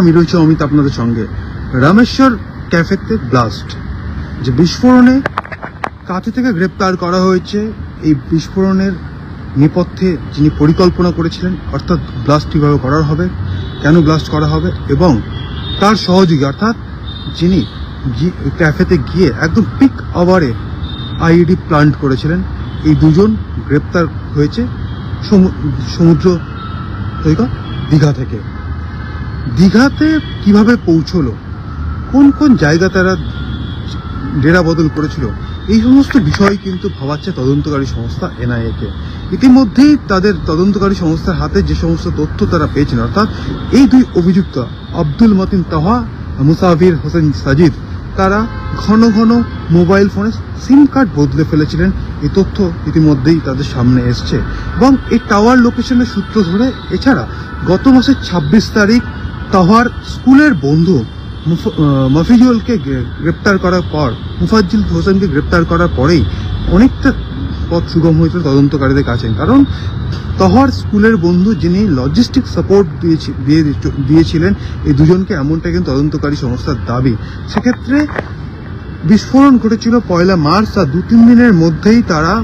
আমি রয়েছি অমিত আপনাদের সঙ্গে। রামেশ্বর ক্যাফেতে ব্লাস্ট যে বিস্ফোরণে কাছে থেকে গ্রেপ্তার করা হয়েছে, এই বিস্ফোরণের নেপথ্যে যিনি পরিকল্পনা করেছিলেন, অর্থাৎ ব্লাস্ট কীভাবে করার হবে, কেন ব্লাস্ট করা হবে, এবং তার সহযোগী, অর্থাৎ যিনি ক্যাফেতে গিয়ে একদম পিক আওয়ারে আইডি প্লান্ট করেছিলেন, এই দুজন গ্রেপ্তার হয়েছে সমু- সমুদ্র সৈকত দীঘা থেকে। দীঘাতে কীভাবে পৌঁছলো? কোন কোন জায়গা তারা ডেরা বদল করেছিল? এই সমস্ত বিষয় কিন্তু ভাবাচ্ছে তদন্তকারী সংস্থা এনআইএ কে। ইতিমধ্যেই তাদের তদন্তকারী সংস্থার হাতে যে সমস্ত তথ্য তারা পেয়েছেন, অর্থাৎ এই দুই অভিযুক্ত, আব্দুল মতিন তাহা মুসাফির হোসেন সাজিদ, তারা ঘন ঘন মোবাইল ফোনে সিম কার্ড বদলে ফেলেছিলেন। এই তথ্য ইতিমধ্যেই তাদের সামনে এসছে। এবং এই টাওয়ার লোকেশনের সূত্র ধরে, এছাড়া গত মাসের ছাব্বিশ তারিখ তাহার স্কুলের বন্ধু মুফ- মফিজুলকে গ্রেপ্তার করার পর, মুফাজ্জিল হোসেনকে গ্রেপ্তার করার পরেই অনেকটা পথ সুগম হয়েছিল তদন্তকারীদের কাছে। কারণ তহর স্কুলের বন্ধু যিনি লজিস্টিক সাপোর্ট দিয়ে দিয়েছিলেন, এই দুজনকে এমনটা কিন্তু তদন্তকারী সংস্থার দাবি। সেক্ষেত্রে বিস্ফোরণ ঘটেছিল পয়লা মার্চ, আর দু তিন দিনের মধ্যেই তারা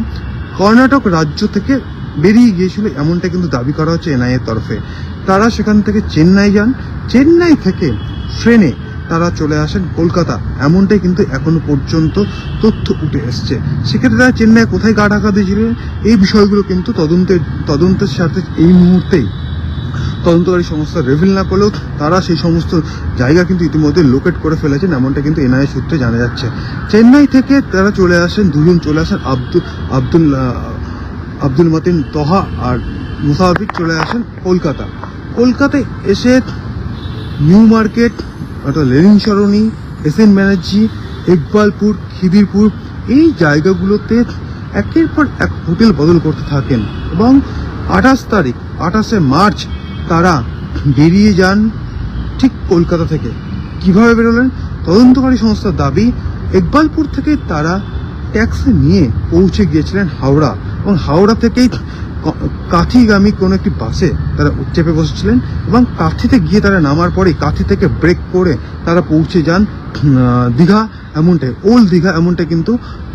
কর্ণাটক রাজ্য থেকে বেরিয়ে গিয়েছিল, এমনটা কিন্তু দাবি করা হচ্ছে এনআইএর তরফে। তারা সেখান থেকে চেন্নাই যান। চেন্নাই থেকে ট্রেনে তারা চলে আসেন কলকাতা। এমনটাই কিন্তু এখনও পর্যন্ত তথ্য উঠে এসছে। সেক্ষেত্রে তারা চেন্নাই কোথায় গা ঢাকা দিয়েছিলেন? এই বিষয়গুলো কিন্তু তদন্তের তদন্তের সাথে এই মুহূর্তেই তদন্তকারী সংস্থা রেভিল না করলেও তারা সেই সমস্ত জায়গা কিন্তু ইতিমধ্যে লোকেট করে ফেলেছেন, এমনটা কিন্তু এনআইএ সূত্রে জানা যাচ্ছে। চেন্নাই থেকে তারা চলে আসেন, দুজন চলে আসেন আব্দুল আব্দুল আব্দুল মতিন তহা আর মুসাফির চলে আসেন কলকাতা। কলকাতায় এসে নিউ মার্কেট, অর্থাৎ Lenin Sarani S N Banerjee, Ikbalpur, Khidirpur, এই জায়গাগুলোতে একের পর এক হোটেল বদল করতে থাকেন এবং আঠাশ তারিখ, আঠাশে মার্চ তারা বেরিয়ে যান ঠিক কলকাতা থেকে। কীভাবে বেরোলেন? তদন্তকারী সংস্থার দাবি, ইকবালপুর থেকে তারা ট্যাক্সি নিয়ে পৌঁছে গিয়েছিলেন হাওড়া। এবং হাওড়া থেকেই কাঠিগামী কোনো একটি বাসে তারা চেপে বসেছিলেন এবং কাঠিতে গিয়ে তারা নামার পরে কাঠি থেকে ব্রেক করে তারা পৌঁছে যান দীঘা এমনটাই, ওল্ড দীঘা এমনটা কিন্তু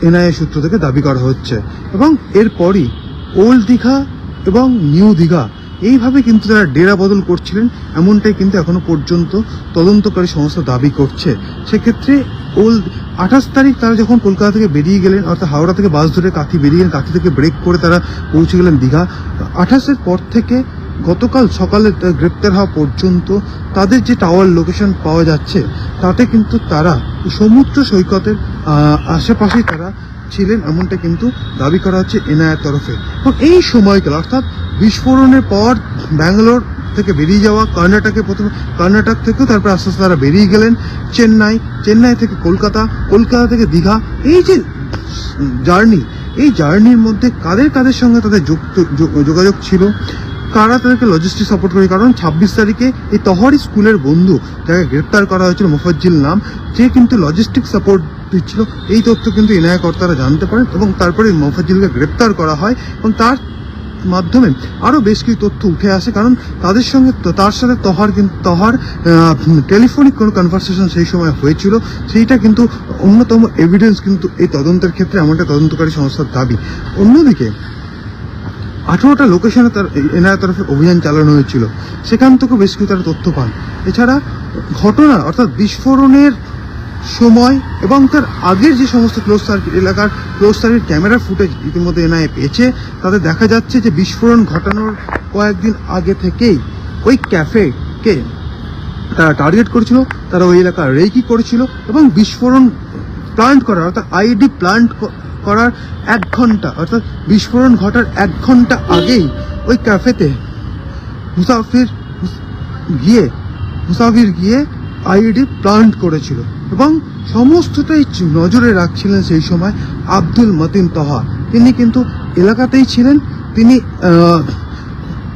এনআইএ সূত্র থেকে দাবি করা হচ্ছে। এবং এরপরই ওল্ড দীঘা এবং নিউ দীঘা এইভাবে কিন্তু তারা ডেরা বদল করছিলেন, এমনটাই কিন্তু এখনও পর্যন্ত তদন্তকারী সংস্থা দাবি করছে। সেক্ষেত্রে ওল্ড আঠাশ তারিখ তারা যখন কলকাতা থেকে বেরিয়ে গেলেন, অর্থাৎ হাওড়া থেকে বাস ধরে কাঁথি বেরিয়ে গেলেন, কাঁথি থেকে ব্রেক করে তারা পৌঁছে গেলেন দীঘা। আঠাশের পর থেকে গতকাল সকালে গ্রেপ্তার হওয়া পর্যন্ত তাদের যে টাওয়ার লোকেশন পাওয়া যাচ্ছে, তাতে কিন্তু তারা সমুদ্র সৈকতের আশেপাশেই তারা ছিলেন, এমনটা কিন্তু দাবি করা হচ্ছে এনআইয়ের তরফে। এবং এই সময়কাল, অর্থাৎ বিস্ফোরণের পর ব্যাঙ্গালোর থেকে বেরিয়ে যাওয়া, কর্ণাটকে প্রথমে, কর্ণাটক থেকেও তারপর আস্তে আস্তে তারা বেরিয়ে গেলেন। চেন্নাই চেন্নাই থেকে কলকাতা কলকাতা থেকে দীঘা। এই যে জার্নি, এই জার্নির মধ্যে কাদের কাদের সঙ্গে তাদের যুক্ত- যোগাযোগ ছিল? কারা তাদেরকে লজিস্টিক সাপোর্ট করে কারণ ছাব্বিশ তারিখে এই তহরি স্কুলের বন্ধু, যাকে গ্রেপ্তার করা হয়েছিল, মুফাজ্জিল নাম যে কিন্তু লজিস্টিক সাপোর্ট দিচ্ছিল। এই তথ্য কিন্তু এনআইএ কর্তারা জানতে পারেন এবং তারপরে মুফাজ্জিলকে গ্রেপ্তার করা হয় এবং তার মাধ্যমে আরও বেশ কিছু তথ্য উঠে আসে, কারণ তাদের সঙ্গে তার সাথে তহার কিন্তু, তহার টেলিফোনিক কোনো কনভারসেশন সেই সময় হয়েছিল। সেইটা কিন্তু অন্যতম এভিডেন্স কিন্তু এই তদন্তের ক্ষেত্রে এমনটা তদন্তকারী সংস্থার দাবি। অন্যদিকে, আঠারোটা লোকেশনে তার এনআইএ তরফে অভিযান চালানো হয়েছিল। সেখান থেকেও বেশ কিছু তারা তথ্য পান। এছাড়া ঘটনা, অর্থাৎ বিস্ফোরণের সময় এবং তার আগের যে সমস্ত ক্লোজ সার্কিট এলাকার ক্লোজ সার্কিট ক্যামেরা ফুটেজ ইতিমধ্যে এনআইএ পেয়েছে, তাতে দেখা যাচ্ছে যে বিস্ফোরণ ঘটানোর কয়েকদিন আগে থেকেই ওই ক্যাফেকে তারা টার্গেট করেছিল, তারা ওই এলাকা রেকি করেছিল এবং বিস্ফোরণ প্লান্ট করার, অর্থাৎ আইডি প্লান্ট করার এক ঘণ্টা, অর্থাৎ বিস্ফোরণ ঘটার এক ঘণ্টা আগেই ওই ক্যাফেতে মুসাফির গিয়ে মুসাফির গিয়ে আইডি প্লান্ট করেছিল। এবং সমস্তটাই নজরে রাখছিলেন সেই সময় আব্দুল মতিন তহা তিনি কিন্তু এলাকাতেই ছিলেন। তিনি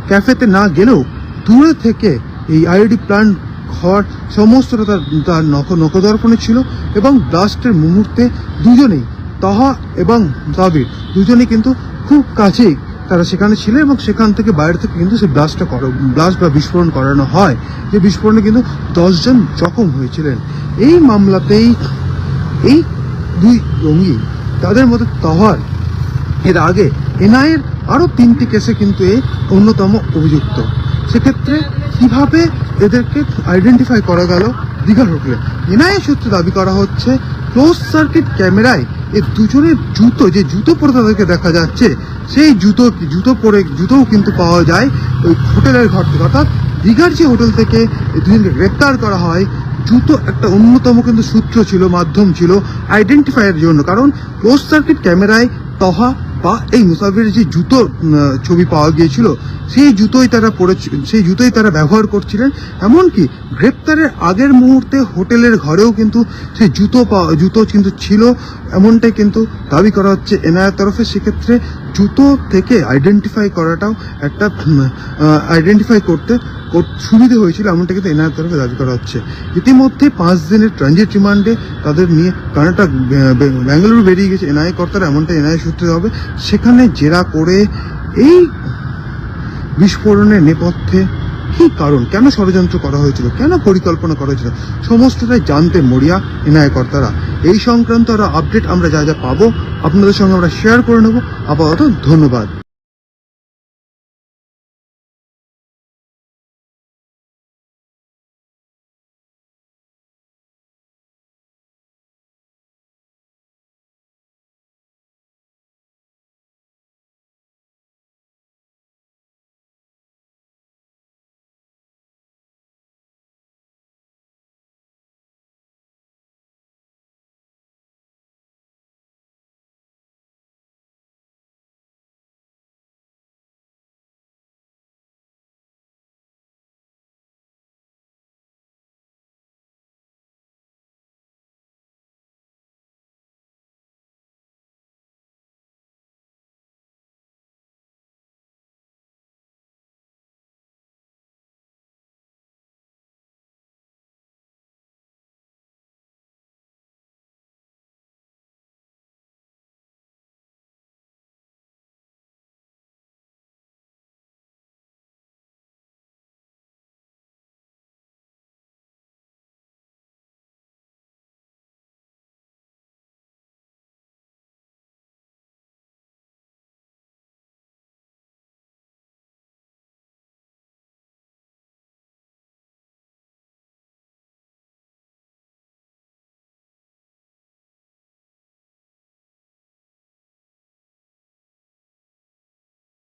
ক্যাফেতে না গেলেও দূরে থেকে এই আইডি প্ল্যান্ট ঘর সমস্তটা তার তার নখ, নখদর্পণে ছিল এবং ব্লাস্টের মুহূর্তে দুজনেই, তহা এবং সাবির দুজনেই কিন্তু খুব কাছেই তারা সেখানে ছিল এবং সেখান থেকে বাইরে থেকে কিন্তু সেই ব্লাস্টটা করা ব্লাস্ট বা বিস্ফোরণ করানো হয়। যে বিস্ফোরণে কিন্তু দশজন জখম হয়েছিলেন। এই মামলাতেই এই দুই রঙিন তাদের মধ্যে তহর এর আগে এনআইয়ের আরও তিনটি কেসে কিন্তু এই অন্যতম অভিযুক্ত। সেক্ষেত্রে কীভাবে এদেরকে আইডেন্টিফাই করা গেল? দীঘার হোটেলে এনআইএ সূত্রে দাবি করা হচ্ছে ক্লোজ সার্কিট ক্যামেরায় এই দুজনের জুতো, যে জুতো পরে তাদেরকে দেখা যাচ্ছে, সেই জুতো জুতো পরে, জুতোও কিন্তু পাওয়া যায় ওই হোটেলের ঘর থেকে। অর্থাৎ দীঘার যে হোটেল থেকে দুজনকে গ্রেপ্তার করা হয়, জুতো একটা অন্যতম কিন্তু সূত্র ছিল, মাধ্যম ছিল আইডেন্টিফাইয়ের জন্য। কারণ ক্লোজ সার্কিট ক্যামেরায় তহা বা এই মুসাফিরের যে জুতো ছবি পাওয়া গিয়েছিল, সেই জুতোই তারা পরে সেই জুতোই তারা ব্যবহার করছিলেন। এমনকি গ্রেপ্তারের আগের মুহূর্তে হোটেলের ঘরেও কিন্তু সেই জুতো জুতো কিন্তু ছিল। এমনটাই কিন্তু দাবি করা হচ্ছে এনআইয়ের তরফে। সেক্ষেত্রে জুতো থেকে আইডেন্টিফাই করাটাও একটা আইডেন্টিফাই করতে সুবিধে হয়েছিল এমনটা কিন্তু এনআইয়ের তরফে দাবি করা হচ্ছে। ইতিমধ্যে পাঁচ দিনের ট্রানজিট রিমান্ডে তাদের নিয়ে কর্ণাটক বে- বে- বেঙ্গালুরু বেরিয়ে গেছে এনআই কর্তারা এমনটা এনআই সূত্রে হবে। সেখানে জেরা করে এই বিস্ফোরণের নেপথ্যে কি কারণ? কেন ষড়যন্ত্র করা হয়েছিল? কেন পরিকল্পনা করা হয়েছিল? সমস্তটাই জানতে মরিয়া এনায়কর্তারা এই সংক্রান্ত আরও আপডেট আমরা যা যা পাবো আপনাদের সঙ্গে আমরা শেয়ার করে নেব। আপাতত ধন্যবাদ।